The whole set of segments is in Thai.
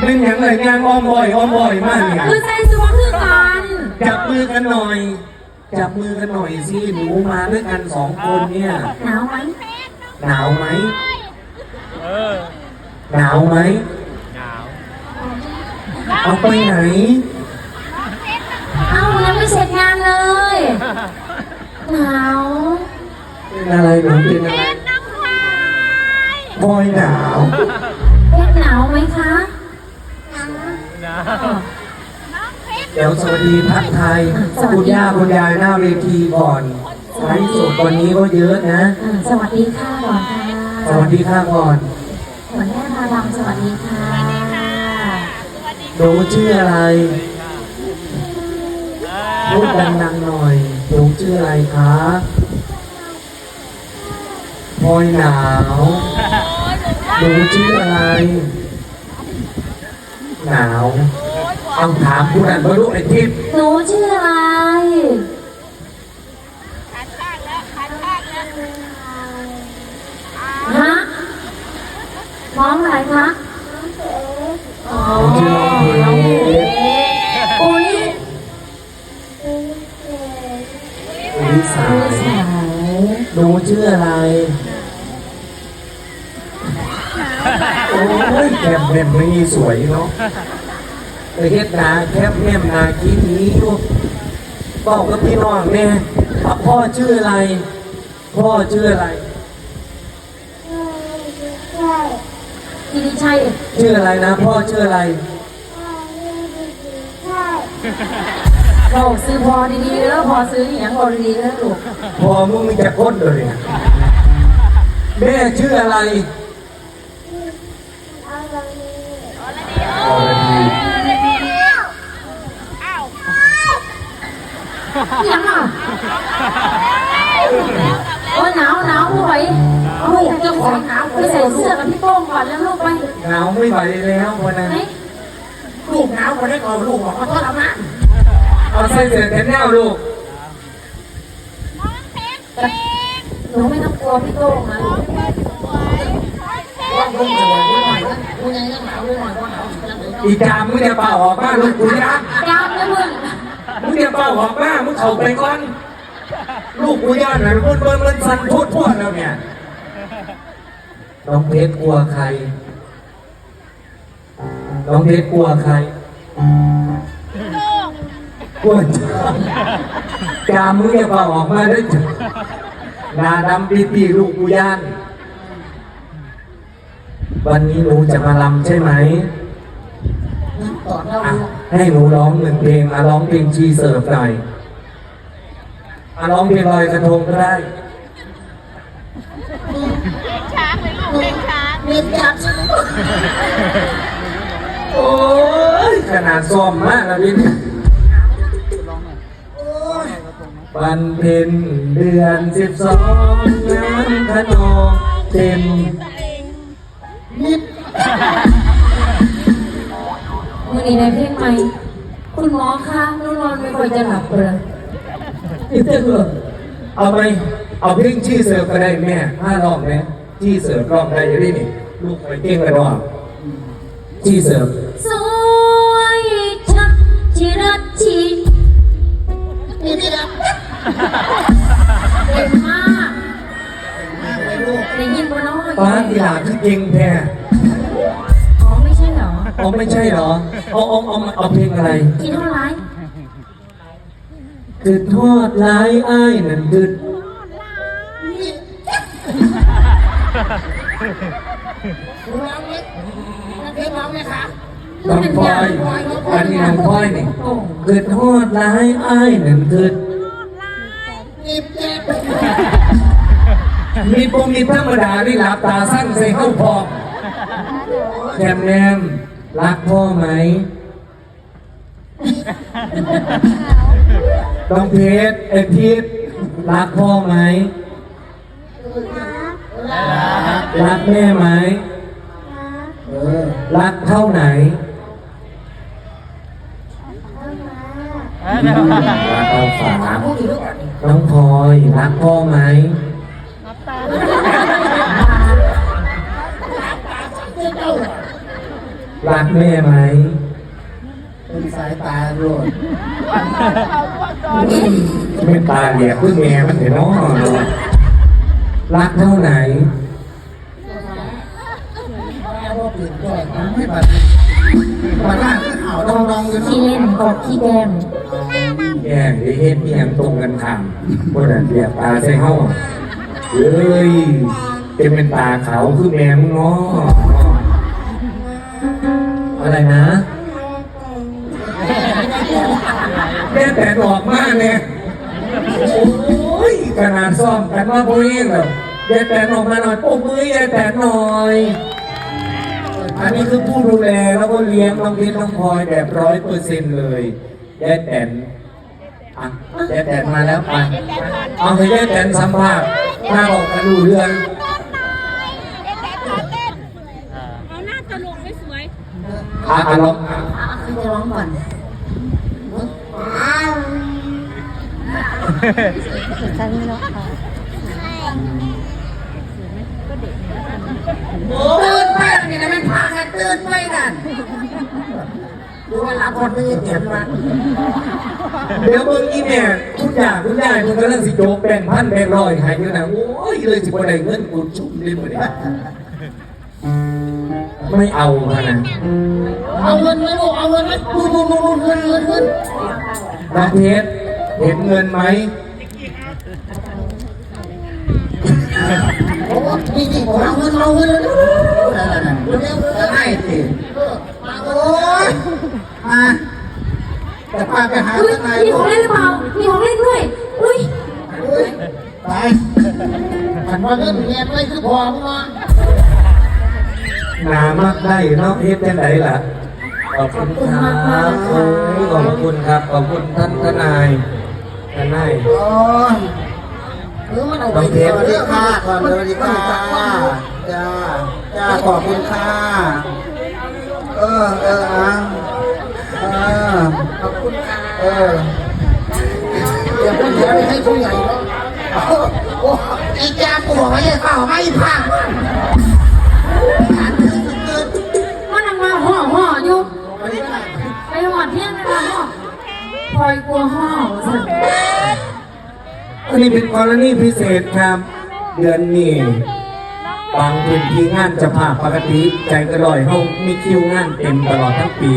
เป็นอย่างไรงานอ้อมบ่อยอ้อมบ่อยมากเนี่ยคือใจสิว่าคือกันจับมือกันหน่อย จับมือกันหน่อยสิหนูมาด้วยกันสองคนเนี่ยหนาวไหมหนาวไหมหนาวไหมเอาไปไหนเอ้ายังไม่เสร็จงานเลยหนาวเป็นอะไรหนูเป็นอะไร บอยหนาวเพชรหนาวไหมคะ เดี๋ยวสวัสดีทักทายคุณย่าคุณยายหน้าเวทีก่อนไลฟ์สดวันนี้ก็เยอะนะ อ่าสวัสดีค่ะก่อนค่ะสวัสดีค่ะก่อน หัวหน้าพาลำสวัสดีค่ะ หนูชื่ออะไรพูดดังๆหน่อยหนูชื่ออะไรคะพลอยหนาว หนูชื่ออะไร หนาวเอาถามผู้นั้นมาลูกไอ้ทิพย์หนูชื่ออะไร ฮะน้องอะไรคะ อ๋อ แคบแนมนี่สวยเนาะไปเฮ็ดนาแคบแนมนาคิดนี้ลูกบอกกับพี่น้องแม่ว่าพ่อชื่ออะไร พ่อชื่ออะไรกิติชัยชื่ออะไรนะ พ่อชื่ออะไรบอกซื้อพอดีๆแล้วพอซื้ออย่างพอดีๆแล้วลูกพ่อมึงมีแต่คนเลยนะแม่ชื่ออะไร อรดียังอะโอ้ยหนาวหนาวผู้ไหวลูกเจ้าขอหนาวไปใส่เสื้อกับพี่โป้งก่อนแล้วลูกไปหนาวไม่ไหวแล้ววันนั้นลูกหนาวคนได้ก่อนลูกบอกว่าทรมานเอาใส่เสื้อแขนยาวลูกหนูไม่ต้องกลัวพี่โต้งนะว่าลูกจะบอกลูกหน่อยนะลูกยังยังหนาวลูกหน่อยว่าหนาวจะเป็น อีกามมึงเนี่ยเป่าออกมาลูกกูยะยามนะมึงมึงเนี่ยเป่าออกมามึงเข้าไปก่อน ลูกกูย่านนะมันมันมันสั่นทั่วทั่วแล้วเนี่ยน้องเพชรกลัวใคร น้องเพชรกลัวใคร กลัวจามมึงเนี่ยเป่าออกมาด้วยจ้ะหนาดำปีปีลูกกูย่าน วันนี้หนูจะมาลำใช่ไหม ก่อนเราอะให้หนูร้องหนึ่งเพลงอะร้องเพลงชีเสิร์ฟหน่อยอะร้องเพลงลอยกระทงก็ได้เรียนจากโอ้ยขนาดซ้อมมากนะพี่วันเพ็ญเดือนสิบสองน้ำขนองเต็มนิด มือนี้ในเพลงใหม่ คุณหมอคะหนูนอนไม่ค่อยจะหลับเลยอีกเต้นเลยเอาไหมเอาเพลงชีเสิร์ฟก็ได้แม่ห้าร้องไหมชีเสิร์ฟร้องได้จะได้นี่ลูกไปเก่งกันร้องชีเสิร์ฟสวยชัดจิรัตชีนี่นี่นะเก่งมากมากเลยลูกได้ยินบ่น้อยป้าทีหลานคือเก่งแท้ ออ๋อไม่ใช่เหรอเอาเอาเอาเอาเพลงอะไรกินเท่าไหร่คือทอดลายอ้ายนั่นคือคุณร้องไหมนักเพลงร้องไหมคะน้องพลอยอันนี้น้องพลอยนี่คือทอดลายอ้ายนั่นคือนิบเจ็บมีปมมีธรรมดาที่หลับตาสั้นใส่เข้าพอแคมแนม รักพ่อไหมน้องเพชรไอพีทรักพ่อไหม รักแม่ไหม รักเท่าไหน รักเอาฝานน้องพลอยรักพ่อไหม รักแม่ไหมเป็นสายตาโรดเป็นตาเหลียกพึ่งแม่มันเห็นน้องรักเท่าไหนแม่ว่าเปลี่ยนด้วยไม่บัดบัดล่างที่ข่าวดองดองอยู่ขี้เนาะเล่นกบขี้แดงแย่งไอ้เฮ็ดที่ยังตรงกันข้ามบนนั้นเดียบตาใส่เฮาเฮ้ยเป็นเป็นตาขาวคือแม่มึงเนาะ อะไรนะแม่แต่ออกมากเนี่ยโอ้ยขนาดซ่อมกันว่าพวกนี้แบบยายแต่ออกมาหน่อยปกมือยายแต่หน่อย อันนี้คือผู้ดูแลแล้วก็เลี้ยงน้องเพชรน้องพลอยแบบร้อยเปอร์เซ็นต์เลยยายแตนอะยายแตนมาแล้วไปเอาให้ยายแตนสัมภาษณ์ถ้าออกกันดูเรื่อง เอาหน้าตลกไม่สวย อะอะลองอะคือจะร้องก่อนตื่นไปนี่นะมันพากันตื่นไปนั่นดูเวลาคนนี้เจ็บมาเดี๋ยวเบิ่งอีเนี่ยทุกอย่างทุกอย่างมันกำลังสิโจกแบ่งพันแบ่งร้อยหายอยู่นะโอ้ยเลยสิบ่ได้เงินกูชุ่มเลยบ่ได้ ไม่เอาขนาดเอาเงินไหมลูกเอาเงินไหมดูดูดูดูเงินเงินเงินน้องเพชรเห็นเงินไหมโอ้นี่นี่ผมเอาเงินเอาเงินเลยเร็วเร็วจะให้สิมาโอ้ยมาแต่พาไปหาอุ้ยทนายมีของเล่นหรือเปล่ามีของเล่นด้วย อุ้ยไปหันมาเงินเงินไม่คือพอมึงวะ หนามากได้เนาะเพชรจังไดล่ะ ขอบคุณครับโอ้ยขอบคุณครับ ขอบคุณท่านทนายทนายโอ้ยหรือมันเอาไปเทปด้วยค่ะก่อนเลยดีค่ะจ้าจ้าขอบคุณค่ะเออเอออะเออขอบคุณค่ะเออเดี๋ยวเดี๋ยวให้ผู้ใหญ่เนาะโอ้อีแกปวดไม่ใช่เปล่าไม่พังมัน อยกลัวห่อสิอันนี้เป็นกรณีพิเศษครับ เดือนนี้บางพื้นที่งานจะผ่าปกติใจกระลอยเขามีคิวงานเต็มตลอดทั้งปี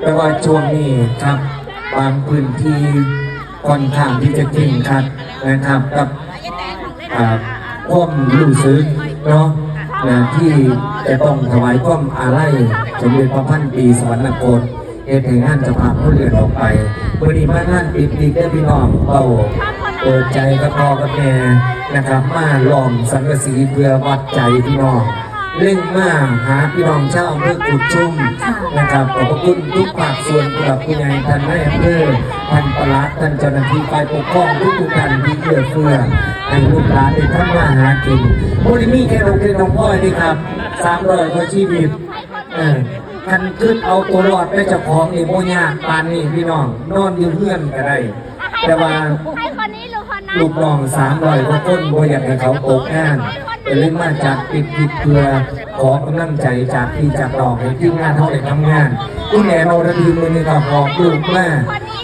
แต่ว่าช่วงนี้ครับ บางพื้นที่ค่อนข้างที่จะเก่งครับนะครับกับอ่าความรู้สึกเนาะนะที่จะต้องถวายความอาลัยสมเด็จพระพันปีสวรรคต เหตุให้งานจะพาผู้เรือนออกไปวันนี้มางานปิดดีได้พี่น้องเราเปิดใจกับพ่อกับแม่นะครับ มาล้อมสังกะสีเพื่อวัดใจพี่น้องเร่งมาหาพี่น้องเช่าวอำเพื่อกุดชุ่มนะครับขอบพระคุณทุกภาคส่วนผู้หลักผู้ใหญ่ท่านนายอำเภอท่านประหลัดท่านเจ้าหน้าที่ฝ่ายปกครองทุกทุกท่านที่เอื้อเฟื้อให้ลูกหลานได้ทำมาหากินโอ้ยมีแค่ดอกเดียวน้องพ่อยนี่ครับสามร้อยกว่าชีวิตเออ คันขึ้นเอาตัวรอดไปเจ้าของนี่โมยากปานนี่พี่น้องนอนอยู่เพื่อนก็ได้ แต่ว่าให้คนนี้หรือคนนั้นลูกน้องสามร้อยกว่าคนบ่อยากให้เขาตกงานก็เลยมาจากปิดผิดเพื่อขอกำลังใจจากพี่จากน้องให้ทีมงานเขาได้ทำงานคุณแม่เราระดีมือนี้ก็ขอบลูกมา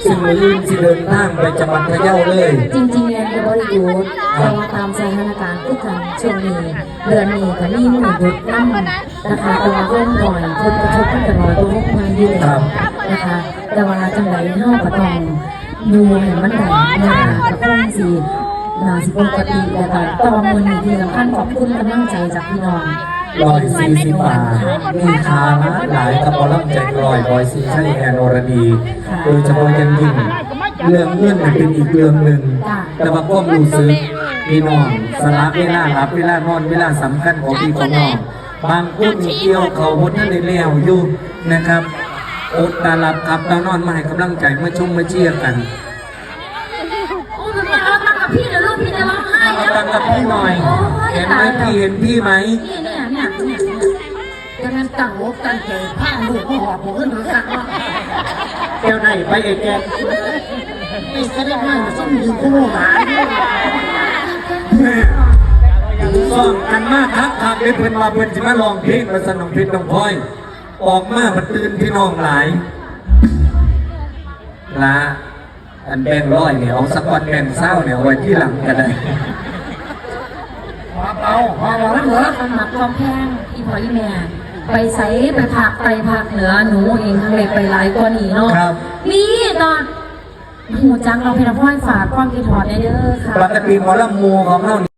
ซึ่งมืออื่นสิเดินทางไปจังหวัดพะเยาเลย จริง ๆเรียนกับบริยุทธ์แต่ว่าตามสถานการณ์ทุกครั้งช่วงนี้เดือนนี้ก็มีมือหยุดนั่งนะคะต่ว่าร่วมหน่อยคนกระทบกันตลอดตัวพวกมาอยู่แล้วนะคะ แต่ว่าจังไรเฮาก็ต้องดูให้มันได้นะคะกับคงสินาสิปกติแล้วก็ต่อมือนี้ที่สำคัญขอบคุณกำลังใจจากพี่น้องร้อยสี่สิบบาทมีคาหลายกระบอกลำใจร้อยร้อยสี่ใช่แอนอรดี โดยเฉพาะยังยิ่ง เรื่องเงื่อนเป็นอีกเรื่องหนึ่งแต่ว่าความรู้สึกพี่น้องสละเวลารับเวลานอนเวลาสำคัญของพี่ของน้องบางคนนี่เกี่ยวเขาบนนั่นได้แล้วอยู่นะครับอดตาหลับขับตานอนมาให้กำลังใจมาชมมาเชียร์กันโอ้ยมันเอาตังกับพี่เดี๋ยวลูกพี่จะร้องไห้เอาแล้วตังกับพี่หน่อยเห็นไหมพี่เห็นพี่ไหมนี่เนี่ยเนี่ยเนี่ยจะงั้นตั้งอกตั้งใจผ้าลูกพ่อหัวผมขึ้นหรือสักว่าแก้วไหนไปเอกแก นี่ก็ได้ว่าส้มยืนคู่หาแม่ซ่อมกันมากครับครับเดี๋ยวเพิ่นมาเพิ่นสิมาลองเพลงมาสนองเพลงน้องพลอย ออกมามันตื่นพี่น้องหลายละอันแบงร้อยเนี่ยเอาสักวันแบงเศร้าเนี่ยไว้ที่หลังก็ได้เอาเอาเอาแล้วเหรอสมัครความแพงอีพออีแม่ไปใส่ไปผักไปผักเหนือหนูเองทางเล็กไปหลายกว่านี้เนาะมีตอน หูจังเราเพลงพ่อฝากความคิดถอดได้เด้อค่ะ ปกติหมอลำมูของเรา